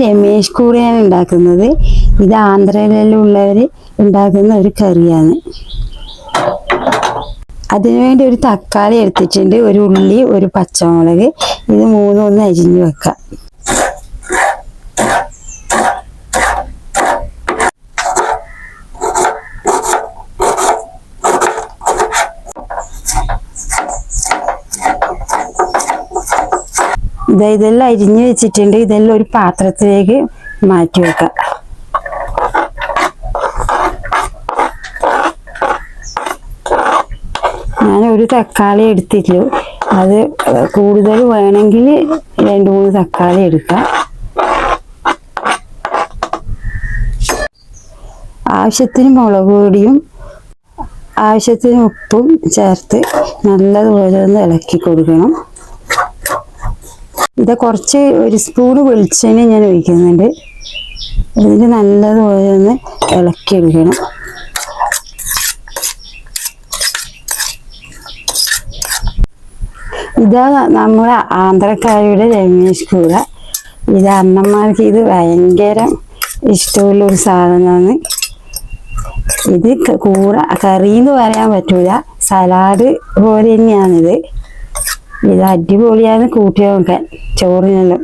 രമേഷ് കൂടെയാണ് ഉണ്ടാക്കുന്നത്. ഇത് ആന്ധ്രയിലുള്ളവർ ഉണ്ടാക്കുന്ന ഒരു കറിയാണ്. അതിനുവേണ്ടി ഒരു തക്കാളി എടുത്തിട്ടുണ്ട് ഒരു ഉള്ളി ഒരു പച്ചമുളക്. ഇത് മൂന്നും അരിഞ്ഞു വെക്കാം. ഇതാ ഇതെല്ലാം അരിഞ്ഞു വെച്ചിട്ടുണ്ട്. ഇതെല്ലാം ഒരു പാത്രത്തിലേക്ക് മാറ്റി വെക്കാം. ഞാൻ ഒരു തക്കാളി എടുത്തിട്ടു അത് കൂടുതൽ വേണമെങ്കിൽ രണ്ട് മൂന്ന് തക്കാളി എടുക്കാം. ആവശ്യത്തിന് മുളക് പൊടിയും ആവശ്യത്തിന് ഉപ്പും ചേർത്ത് നല്ലതുപോലെ ഒന്ന് ഇളക്കി കൊടുക്കണം. ഇത് കുറച്ച് ഒരു സ്പൂൺ വെളിച്ചെണ്ണ ഞാൻ ഒഴിക്കുന്നുണ്ട്. ഇതിന് നല്ലതുപോലെ ഒന്ന് ഇളക്കി ഇളക്കിയെടുക്കണം. ഇതാ നമ്മുടെ ആന്ധ്രക്കാരുടെ രമേശ് കൂട. ഇത് അമ്മമാർക്ക് ഇത് ഭയങ്കര ഇഷ്ടമുള്ള ഒരു സാധനമാണ്. ഇത് കൂട കറി എന്ന് പറയാൻ പറ്റൂല. സലാഡ് പോലെ തന്നെയാണിത്. ഇത് അടിപൊളിയാണ് കൂട്ടി നോക്കാൻ ചോറിനെല്ലാം